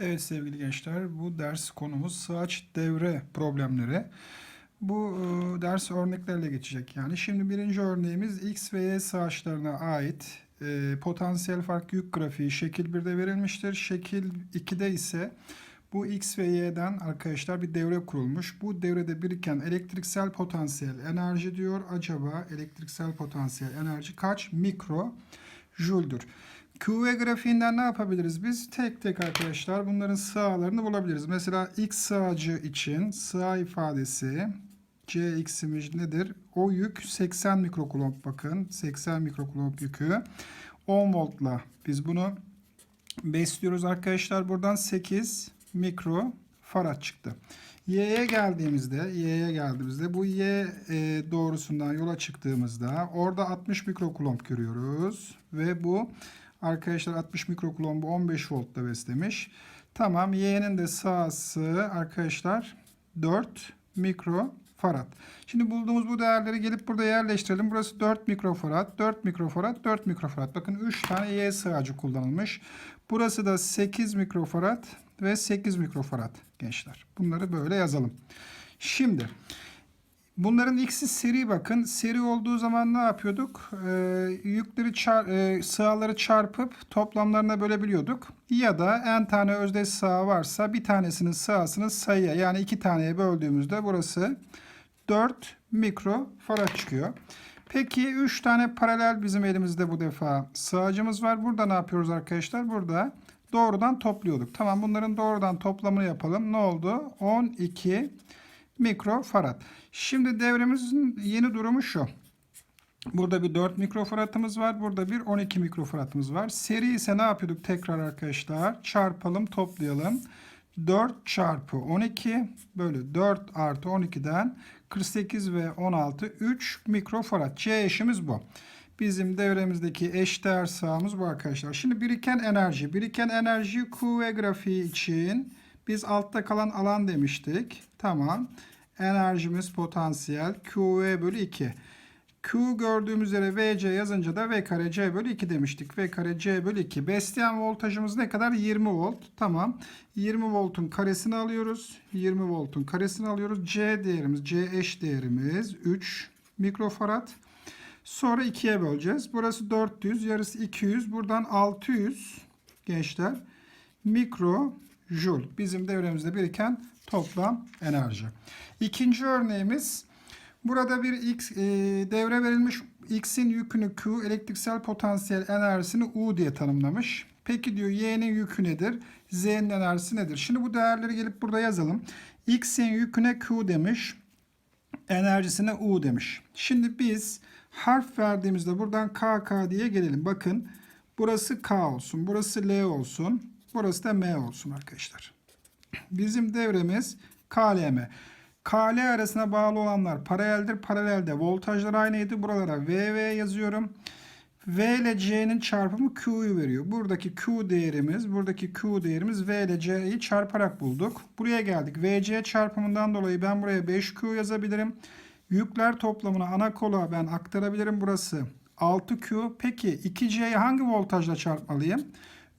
Evet sevgili gençler, bu ders konumuz sığaç devre problemleri. Bu e, ders örneklerle geçecek yani. Şimdi birinci örneğimiz X ve Y sığaçlarına ait e, potansiyel fark yük grafiği şekil 1'de verilmiştir. Şekil 2'de ise bu X ve Y'den arkadaşlar bir devre kurulmuş. Bu devrede biriken elektriksel potansiyel enerji diyor. Acaba elektriksel potansiyel enerji kaç mikro jüldür? QV grafiğinden ne yapabiliriz biz? Tek tek arkadaşlar bunların sığalarını bulabiliriz. Mesela X sığacı için sığ ifadesi Cx'imiz nedir? O yük 80 mikrokulomb bakın. 80 mikrokulomb yükü 10 voltla biz bunu besliyoruz arkadaşlar. Buradan 8 mikro farad çıktı. Y'ye geldiğimizde, Y'ye geldiğimizde bu Y e, doğrusundan yola çıktığımızda orada 60 mikrokulomb görüyoruz ve bu arkadaşlar 60 mikrokulombu 15 voltla beslemiş. Tamam Y'nin de sağsı arkadaşlar 4 mikro farad. Şimdi bulduğumuz bu değerleri gelip burada yerleştirelim. Burası 4 mikrofarad, 4 mikrofarad, 4 mikrofarad. Bakın 3 tane Y sığacı kullanılmış. Burası da 8 mikrofarad ve 8 mikrofarad gençler. Bunları böyle yazalım. Şimdi bunların ikisi seri bakın. Seri olduğu zaman ne yapıyorduk? Ee, yükleri çar, e, sığaları çarpıp toplamlarına bölebiliyorduk. Ya da en tane özdeş sığ varsa bir tanesinin sığasını sayıya yani iki taneye böldüğümüzde burası 4 mikro farad çıkıyor. Peki 3 tane paralel bizim elimizde bu defa sığacımız var. Burada ne yapıyoruz arkadaşlar? Burada doğrudan topluyorduk. Tamam bunların doğrudan toplamını yapalım. Ne oldu? 12 mikro farad. Şimdi devremizin yeni durumu şu. Burada bir 4 mikrofaradımız var. Burada bir 12 mikrofaradımız var. Seri ise ne yapıyorduk tekrar arkadaşlar? Çarpalım toplayalım. 4 çarpı 12 bölü 4 artı 12'den 48 ve 16 3 mikrofarad. C eşimiz bu. Bizim devremizdeki eşdeğer sağımız bu arkadaşlar. Şimdi biriken enerji. Biriken enerji QV grafiği için biz altta kalan alan demiştik. Tamam. Enerjimiz potansiyel QV bölü 2. Q gördüğümüz üzere VC yazınca da V kare C bölü 2 demiştik. V kare C bölü 2. Besleyen voltajımız ne kadar? 20 volt. Tamam. 20 voltun karesini alıyoruz. 20 voltun karesini alıyoruz. C değerimiz, C eş değerimiz 3 mikrofarad. Sonra 2'ye böleceğiz. Burası 400, yarısı 200. Buradan 600 gençler mikro joule. Bizim devremizde biriken toplam enerji. İkinci örneğimiz burada bir x e, devre verilmiş. X'in yükünü Q, elektriksel potansiyel enerjisini U diye tanımlamış. Peki diyor Y'nin yükü nedir? Z'nin enerjisi nedir? Şimdi bu değerleri gelip burada yazalım. X'in yüküne Q demiş. Enerjisine U demiş. Şimdi biz harf verdiğimizde buradan KK diye gelelim. Bakın burası K olsun. Burası L olsun. Burası da M olsun arkadaşlar. Bizim devremiz KLM. KL arasına bağlı olanlar paraleldir. Paralelde voltajlar aynıydı. Buralara VV yazıyorum. V ile C'nin çarpımı Q'yu veriyor. Buradaki Q değerimiz, buradaki Q değerimiz V ile C'yi çarparak bulduk. Buraya geldik. VC çarpımından dolayı ben buraya 5Q yazabilirim. Yükler toplamını ana kola ben aktarabilirim. Burası 6Q. Peki 2C'yi hangi voltajla çarpmalıyım?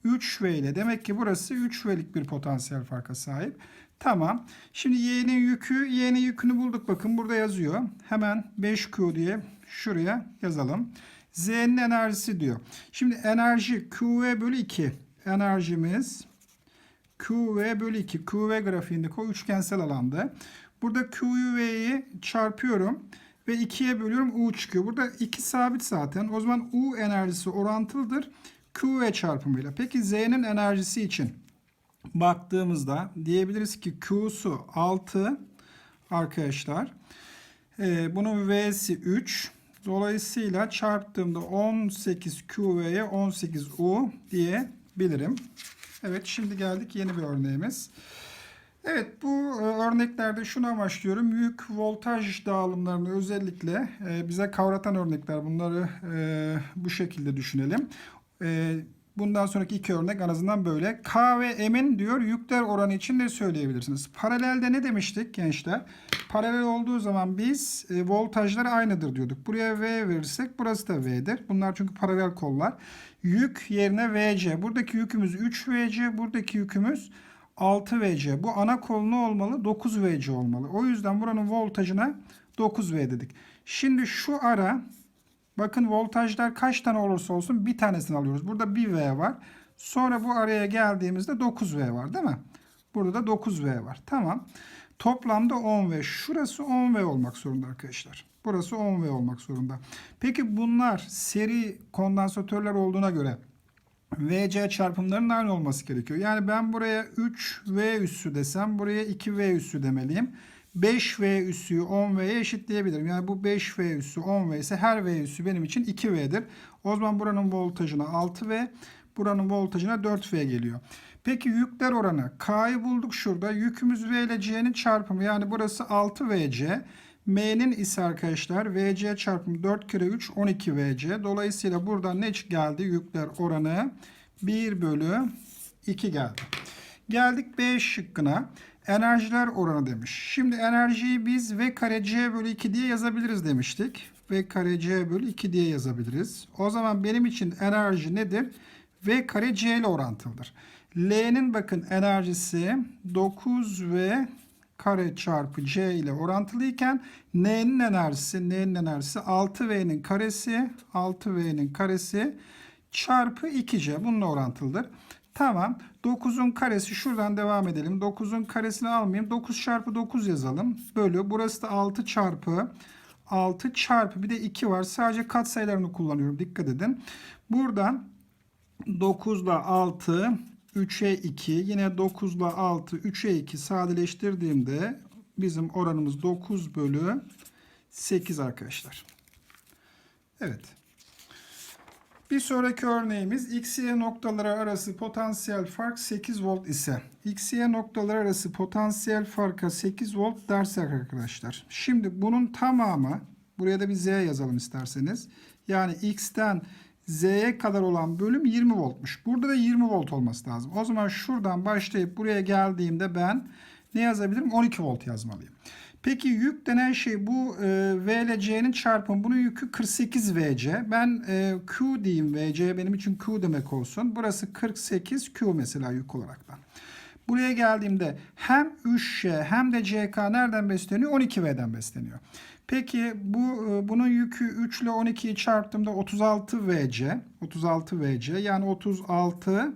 3V ile. Demek ki burası 3V'lik bir potansiyel farka sahip. Tamam. Şimdi Y'nin yükü, Y'nin yükünü bulduk. Bakın burada yazıyor. Hemen 5Q diye şuraya yazalım. Z'nin enerjisi diyor. Şimdi enerji QV bölü 2. Enerjimiz QV bölü 2. QV grafiğindeki o üçgensel alanda. Burada Q'yu V'yi çarpıyorum ve 2'ye bölüyorum U çıkıyor. Burada 2 sabit zaten. O zaman U enerjisi orantılıdır. QV çarpımıyla. Peki Z'nin enerjisi için baktığımızda diyebiliriz ki Q'su 6 arkadaşlar. Ee, bunun V'si 3. Dolayısıyla çarptığımda 18 QV'ye 18 U diyebilirim. Evet şimdi geldik yeni bir örneğimiz. Evet bu e, örneklerde şunu amaçlıyorum. Büyük voltaj dağılımlarını özellikle e, bize kavratan örnekler. Bunları e, bu şekilde düşünelim. E, Bundan sonraki iki örnek en azından böyle. K ve M'in diyor yükler oranı için ne söyleyebilirsiniz? Paralelde ne demiştik gençler? Paralel olduğu zaman biz e, voltajlar aynıdır diyorduk. Buraya V verirsek burası da V'dir. Bunlar çünkü paralel kollar. Yük yerine VC. Buradaki yükümüz 3 VC. Buradaki yükümüz 6 VC. Bu ana kol ne olmalı? 9 VC olmalı. O yüzden buranın voltajına 9 V dedik. Şimdi şu ara bakın voltajlar kaç tane olursa olsun bir tanesini alıyoruz. Burada 1 V var. Sonra bu araya geldiğimizde 9 V var değil mi? Burada da 9 V var. Tamam. Toplamda 10 V. Şurası 10 V olmak zorunda arkadaşlar. Burası 10 V olmak zorunda. Peki bunlar seri kondansatörler olduğuna göre VC çarpımlarının aynı olması gerekiyor. Yani ben buraya 3V üssü desem buraya 2V üssü demeliyim. 5V üssüyü 10V'ye eşitleyebilirim. Yani bu 5V üssü 10V ise her V üssü benim için 2V'dir. O zaman buranın voltajına 6V, buranın voltajına 4V geliyor. Peki yükler oranı. K'yı bulduk şurada. Yükümüz V ile C'nin çarpımı. Yani burası 6VC. M'nin ise arkadaşlar VC çarpımı 4 kere 3 12 VC. Dolayısıyla buradan ne geldi? Yükler oranı 1 bölü 2 geldi. Geldik B şıkkına. Enerjiler oranı demiş. Şimdi enerjiyi biz V kare C bölü 2 diye yazabiliriz demiştik. V kare C bölü 2 diye yazabiliriz. O zaman benim için enerji nedir? V kare C ile orantılıdır. L'nin bakın enerjisi 9V kare çarpı c ile orantılıyken n'nin enerjisi n'nin enerjisi 6v'nin karesi 6v'nin karesi çarpı 2c bununla orantılıdır. Tamam. 9'un karesi şuradan devam edelim. 9'un karesini almayayım. 9 çarpı 9 yazalım. Bölü. Burası da 6 çarpı 6 çarpı bir de 2 var. Sadece katsayılarını kullanıyorum. Dikkat edin. Buradan 9 ile 6 3'e 2 yine 9 ile 6 3'e 2 sadeleştirdiğimde bizim oranımız 9 bölü 8 arkadaşlar. Evet. Bir sonraki örneğimiz X, Y noktaları arası potansiyel fark 8 volt ise X, Y noktaları arası potansiyel farka 8 volt dersek arkadaşlar. Şimdi bunun tamamı buraya da bir Z yazalım isterseniz. Yani X'ten Z'ye kadar olan bölüm 20 voltmuş. Burada da 20 volt olması lazım. O zaman şuradan başlayıp buraya geldiğimde ben ne yazabilirim? 12 volt yazmalıyım. Peki yük denen şey bu e, V çarpımı. Bunun yükü 48 VC. Ben e, Q diyeyim VC benim için Q demek olsun. Burası 48 Q mesela yük olaraktan. Buraya geldiğimde hem 3Ş hem de CK nereden besleniyor? 12V'den besleniyor. Peki bu e, bunun yükü 3 ile 12'yi çarptığımda 36 VC. 36 VC yani 36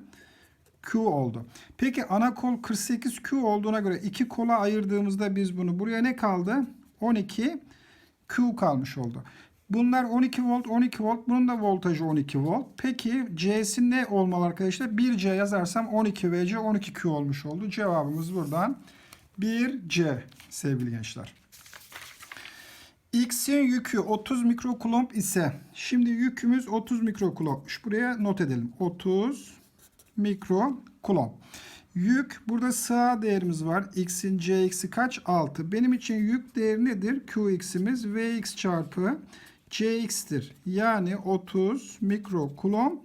Q oldu. Peki ana kol 48 Q olduğuna göre iki kola ayırdığımızda biz bunu buraya ne kaldı? 12 Q kalmış oldu. Bunlar 12 volt 12 volt. Bunun da voltajı 12 volt. Peki C'si ne olmalı arkadaşlar? 1C yazarsam 12 VC 12 Q olmuş oldu. Cevabımız buradan 1C sevgili gençler. X'in yükü 30 mikrokulomb ise şimdi yükümüz 30 mikrokulumbmuş. Buraya not edelim. 30 mikrokulomb. Yük burada sağ değerimiz var. X'in Cx'i kaç? 6. Benim için yük değeri nedir? Qx'imiz Vx çarpı Cx'tir. Yani 30 mikrokulomb.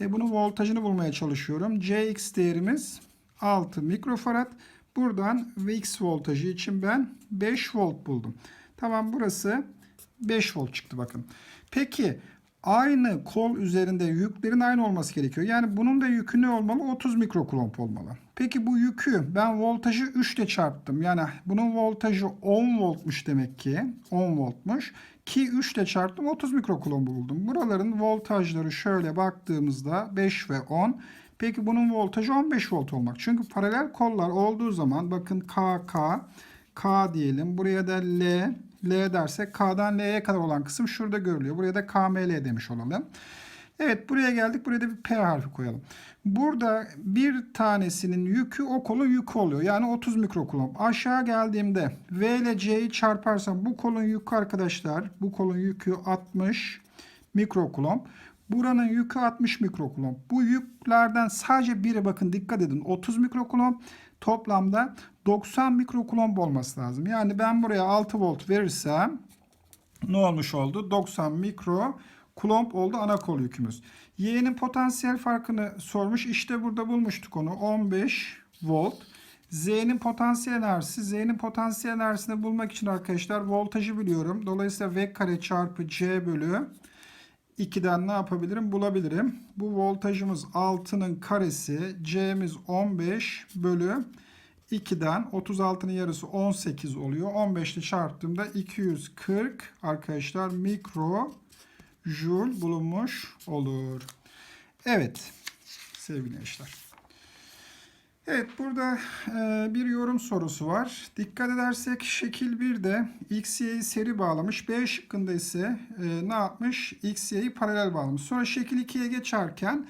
E bunun voltajını bulmaya çalışıyorum. Cx değerimiz 6 mikrofarad. Buradan Vx voltajı için ben 5 volt buldum. Tamam burası 5 volt çıktı bakın. Peki aynı kol üzerinde yüklerin aynı olması gerekiyor. Yani bunun da yükü ne olmalı? 30 mikrokulomb olmalı. Peki bu yükü ben voltajı 3 ile çarptım. Yani bunun voltajı 10 voltmuş demek ki. 10 voltmuş. Ki 3 ile çarptım 30 mikrokulomb buldum. Buraların voltajları şöyle baktığımızda 5 ve 10. Peki bunun voltajı 15 volt olmak. Çünkü paralel kollar olduğu zaman bakın KK, K diyelim. Buraya da L, L dersek K'dan L'ye kadar olan kısım şurada görülüyor. Buraya da KML demiş olalım. Evet buraya geldik. Buraya da bir P harfi koyalım. Burada bir tanesinin yükü o kolun yükü oluyor. Yani 30 mikrokulomb. Aşağı geldiğimde V ile C'yi çarparsam bu kolun yükü arkadaşlar bu kolun yükü 60 mikrokulomb. Buranın yükü 60 mikrokulomb. Bu yüklerden sadece biri bakın dikkat edin 30 mikrokulomb. Toplamda 90 mikrokulomb olması lazım. Yani ben buraya 6 volt verirsem ne olmuş oldu? 90 mikro Kulomb oldu ana kol yükümüz. Y'nin potansiyel farkını sormuş. İşte burada bulmuştuk onu. 15 volt. Z'nin potansiyel enerjisi. Z'nin potansiyel enerjisini bulmak için arkadaşlar voltajı biliyorum. Dolayısıyla V kare çarpı C bölü 2'den ne yapabilirim? Bulabilirim. Bu voltajımız 6'nın karesi. C'miz 15 bölü 2'den 36'nın yarısı 18 oluyor. 15 ile çarptığımda 240 arkadaşlar mikro joule bulunmuş olur. Evet sevgili gençler. Evet burada e, bir yorum sorusu var. Dikkat edersek şekil 1'de x, y'yi seri bağlamış. B şıkkında ise e, ne yapmış? x, y'yi paralel bağlamış. Sonra şekil 2'ye geçerken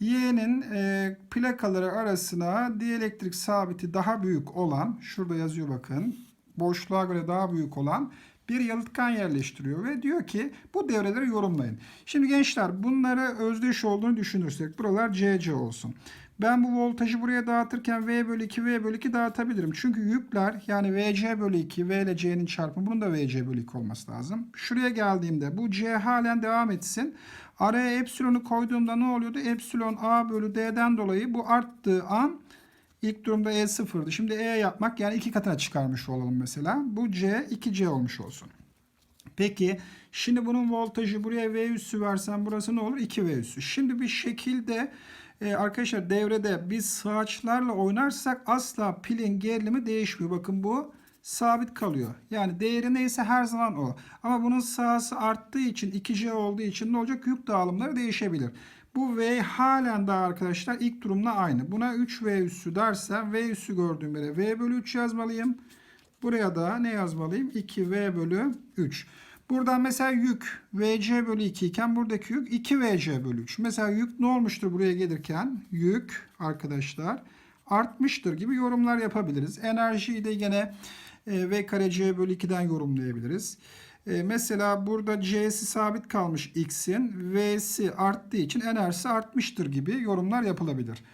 y'nin e, plakaları arasına dielektrik sabiti daha büyük olan, şurada yazıyor bakın, boşluğa göre daha büyük olan bir yalıtkan yerleştiriyor ve diyor ki bu devreleri yorumlayın. Şimdi gençler bunları özdeş olduğunu düşünürsek buralar CC olsun. Ben bu voltajı buraya dağıtırken V bölü 2 V bölü 2 dağıtabilirim. Çünkü yükler yani VC bölü 2 V ile C'nin çarpımı bunun da VC bölü 2 olması lazım. Şuraya geldiğimde bu C halen devam etsin. Araya epsilonu koyduğumda ne oluyordu? Epsilon A bölü D'den dolayı bu arttığı an ilk durumda E sıfırdı. Şimdi E yapmak yani iki katına çıkarmış olalım mesela. Bu C 2C olmuş olsun. Peki şimdi bunun voltajı buraya V üssü versem burası ne olur? 2V üssü. Şimdi bir şekilde e, arkadaşlar devrede biz sığaçlarla oynarsak asla pilin gerilimi değişmiyor. Bakın bu sabit kalıyor. Yani değeri neyse her zaman o. Ama bunun sahası arttığı için 2C olduğu için ne olacak? Yük dağılımları değişebilir. Bu V halen daha arkadaşlar ilk durumla aynı. Buna 3V üssü dersem V üssü gördüğüm yere V bölü 3 yazmalıyım. Buraya da ne yazmalıyım? 2V bölü 3. Buradan mesela yük VC bölü 2 iken buradaki yük 2VC bölü 3. Mesela yük ne olmuştur buraya gelirken? Yük arkadaşlar artmıştır gibi yorumlar yapabiliriz. Enerjiyi de yine e, V kare C bölü 2'den yorumlayabiliriz. E, mesela burada C'si sabit kalmış X'in. V'si arttığı için enerjisi artmıştır gibi yorumlar yapılabilir.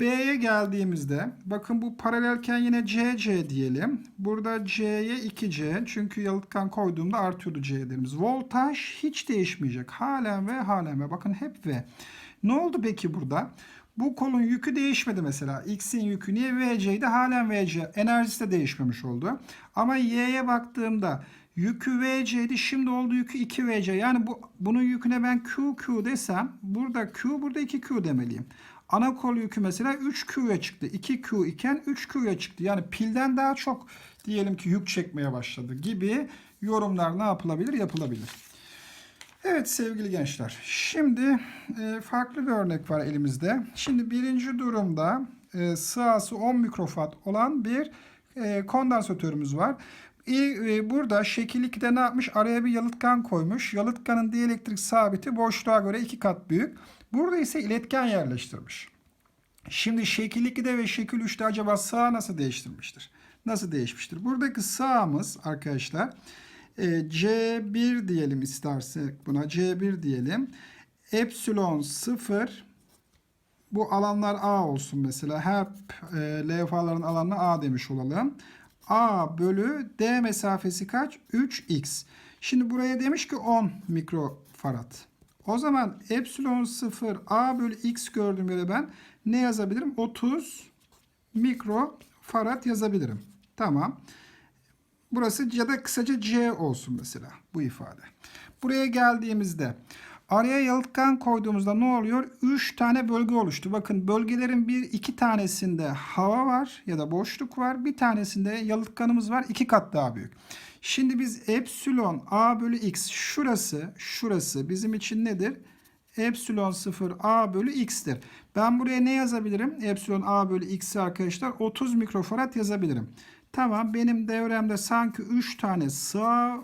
B'ye geldiğimizde bakın bu paralelken yine CC diyelim. Burada C'ye 2C çünkü yalıtkan koyduğumda artıyordu C değerimiz. Voltaj hiç değişmeyecek. Halen V halen V. Bakın hep V. Ne oldu peki burada? Bu kolun yükü değişmedi mesela. X'in yükü niye VC'ydi? Halen VC. Enerjisi de değişmemiş oldu. Ama Y'ye baktığımda yükü VC'ydi. Şimdi oldu yükü 2VC. Yani bu bunun yüküne ben QQ desem burada Q burada 2Q demeliyim. Ana kol yükü mesela 3Q'ya çıktı. 2Q iken 3Q'ya çıktı. Yani pilden daha çok diyelim ki yük çekmeye başladı gibi yorumlar ne yapılabilir? Yapılabilir. Evet sevgili gençler. Şimdi e, farklı bir örnek var elimizde. Şimdi birinci durumda e, sığası 10 mikrofat olan bir e, kondansatörümüz var. E, burada şekil 2'de ne yapmış? Araya bir yalıtkan koymuş. Yalıtkanın dielektrik sabiti boşluğa göre iki kat büyük. Burada ise iletken yerleştirmiş. Şimdi şekil 2'de ve şekil 3'te acaba sağ nasıl değiştirmiştir? Nasıl değişmiştir? Buradaki sağımız arkadaşlar e, C1 diyelim istersek buna C1 diyelim. Epsilon 0 bu alanlar A olsun mesela. Hep e, levhaların alanına A demiş olalım. A bölü D mesafesi kaç? 3x. Şimdi buraya demiş ki 10 mikrofarad. O zaman epsilon 0 A bölü x gördüğüm yere ben ne yazabilirim? 30 mikrofarad yazabilirim. Tamam. Burası ya da kısaca C olsun mesela bu ifade. Buraya geldiğimizde araya yalıtkan koyduğumuzda ne oluyor? 3 tane bölge oluştu. Bakın bölgelerin bir iki tanesinde hava var ya da boşluk var. Bir tanesinde yalıtkanımız var. iki kat daha büyük. Şimdi biz epsilon a bölü x şurası şurası bizim için nedir? Epsilon 0 a bölü x'tir. Ben buraya ne yazabilirim? Epsilon a bölü x'i arkadaşlar 30 mikrofarad yazabilirim. Tamam benim devremde sanki 3 tane sağ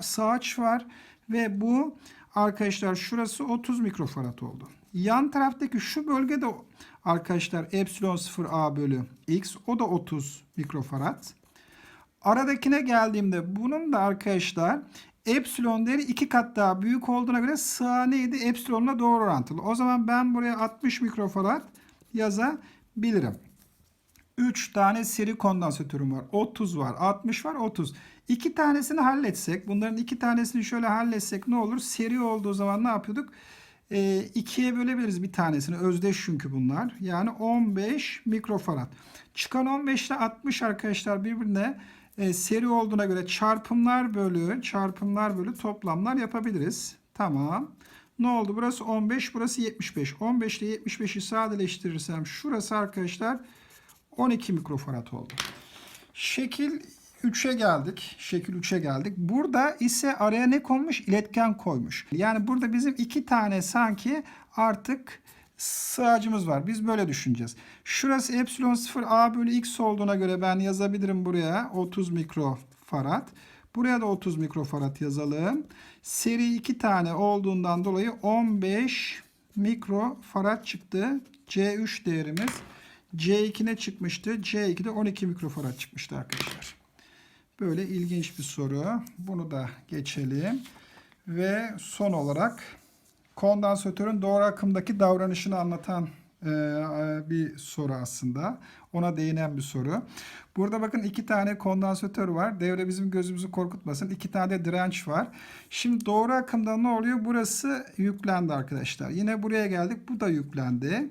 sağaç var ve bu arkadaşlar şurası 30 mikrofarad oldu. Yan taraftaki şu bölgede arkadaşlar epsilon 0 a bölü x o da 30 mikrofarad. Aradakine geldiğimde bunun da arkadaşlar epsilon değeri iki kat daha büyük olduğuna göre sağ neydi? Epsilonla doğru orantılı. O zaman ben buraya 60 mikrofarad yazabilirim. 3 tane seri kondansatörüm var. 30 var, 60 var, 30. İki tanesini halletsek, bunların iki tanesini şöyle halletsek ne olur? Seri olduğu zaman ne yapıyorduk? E, ikiye bölebiliriz bir tanesini. Özdeş çünkü bunlar. Yani 15 mikrofarad. Çıkan 15 ile 60 arkadaşlar birbirine e, seri olduğuna göre çarpımlar bölü, çarpımlar bölü toplamlar yapabiliriz. Tamam. Ne oldu? Burası 15, burası 75. 15 ile 75'i sadeleştirirsem şurası arkadaşlar 12 mikrofarad oldu. Şekil 3'e geldik. Şekil 3'e geldik. Burada ise araya ne konmuş? İletken koymuş. Yani burada bizim iki tane sanki artık sığacımız var. Biz böyle düşüneceğiz. Şurası epsilon 0 a bölü x olduğuna göre ben yazabilirim buraya 30 mikrofarad. Buraya da 30 mikrofarad yazalım. Seri iki tane olduğundan dolayı 15 mikrofarad çıktı. C3 değerimiz. C2 ne çıkmıştı? C2'de 12 mikrofarad çıkmıştı arkadaşlar. Böyle ilginç bir soru. Bunu da geçelim. Ve son olarak kondansatörün doğru akımdaki davranışını anlatan e, bir soru aslında. Ona değinen bir soru. Burada bakın iki tane kondansatör var. Devre bizim gözümüzü korkutmasın. İki tane de direnç var. Şimdi doğru akımda ne oluyor? Burası yüklendi arkadaşlar. Yine buraya geldik. Bu da yüklendi.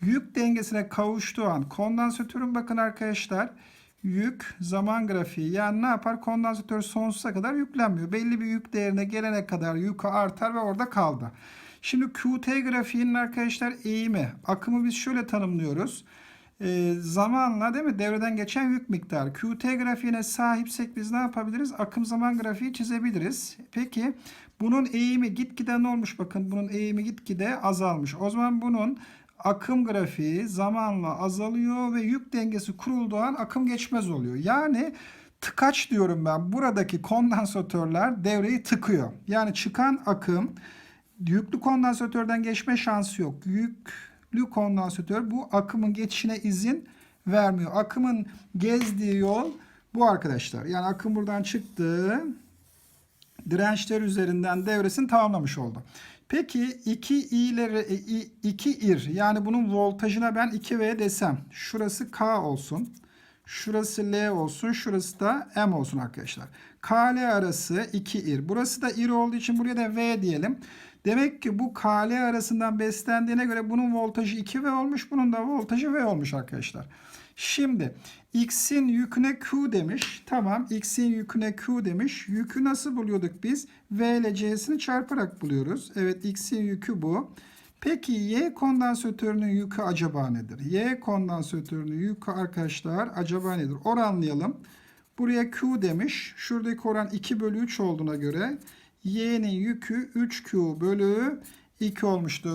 Yük dengesine kavuştuğu an kondansatörün bakın arkadaşlar yük zaman grafiği yani ne yapar? Kondansatör sonsuza kadar yüklenmiyor. Belli bir yük değerine gelene kadar yükü artar ve orada kaldı. Şimdi QT grafiğinin arkadaşlar eğimi. Akımı biz şöyle tanımlıyoruz. E, zamanla değil mi devreden geçen yük miktarı. QT grafiğine sahipsek biz ne yapabiliriz? Akım zaman grafiği çizebiliriz. Peki bunun eğimi gitgide ne olmuş? Bakın bunun eğimi gitgide azalmış. O zaman bunun akım grafiği zamanla azalıyor ve yük dengesi kurulduğu an akım geçmez oluyor. Yani tıkaç diyorum ben. Buradaki kondansatörler devreyi tıkıyor. Yani çıkan akım yüklü kondansatörden geçme şansı yok. Yüklü kondansatör bu akımın geçişine izin vermiyor. Akımın gezdiği yol bu arkadaşlar. Yani akım buradan çıktı. Dirençler üzerinden devresini tamamlamış oldu. Peki 2 i'leri 2 ir yani bunun voltajına ben 2V desem şurası K olsun. Şurası L olsun. Şurası da M olsun arkadaşlar. K L arası 2 ir. Burası da ir olduğu için buraya da V diyelim. Demek ki bu K L arasından beslendiğine göre bunun voltajı 2V olmuş. Bunun da voltajı V olmuş arkadaşlar. Şimdi x'in yüküne q demiş. Tamam x'in yüküne q demiş. Yükü nasıl buluyorduk biz? V ile c'sini çarparak buluyoruz. Evet x'in yükü bu. Peki y kondansatörünün yükü acaba nedir? Y kondansatörünün yükü arkadaşlar acaba nedir? Oranlayalım. Buraya q demiş. Şuradaki oran 2 bölü 3 olduğuna göre y'nin yükü 3q bölü 2 olmuştur.